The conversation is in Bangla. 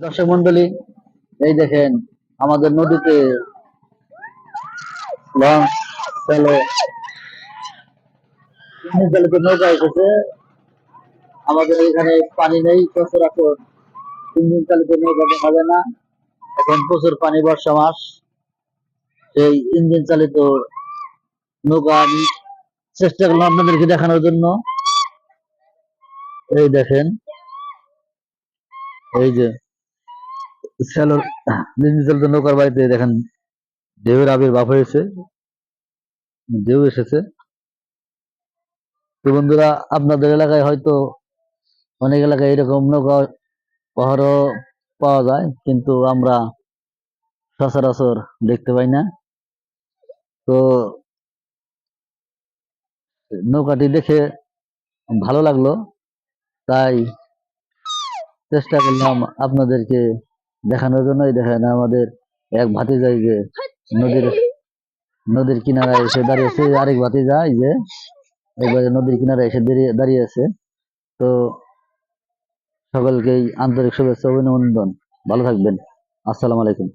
দর্শক মন্ডলী, এই দেখেন আমাদের নদীতে লঞ্চ চলে। নৌকা এসেছে আমাদের এখানে পানি নেই সচরাচর ইঞ্জিন চালিত নৌকা দেখা যায় না। এখন প্রচুর পানি বর্ষা মাস। সেই ইঞ্জিন চালিত নৌকা আমি চেষ্টা করলাম আপনাদেরকে দেখানোর জন্য। এই দেখেন, এই যে চালিত নৌকার বাড়িতে দেখেন ঢেউয়ের আবির্ভাব হয়েছে এসেছে। তো বন্ধুরা, আপনাদের এলাকায় হয়তো অনেক এলাকায় এরকম নৌকা পাহাড়ও পাওয়া যায়, কিন্তু আমরা সচরাচর দেখতে পাই না। তো নৌকাটি দেখে ভালো লাগল, তাই চেষ্টা করলাম আপনাদেরকে দেখানোর জন্যই দেখেন আমাদের এক ভাতি যাই যে নদীর নদীর কিনারায় এসে দাঁড়িয়েছে আরেক ভাতি যায় যে এবারে নদীর কিনারে এসে দাঁড়িয়ে দাঁড়িয়ে আছে। তো সকলকেই আন্তরিক শুভেচ্ছা অভিনন্দন। ভালো থাকবেন। আসসালামু আলাইকুম।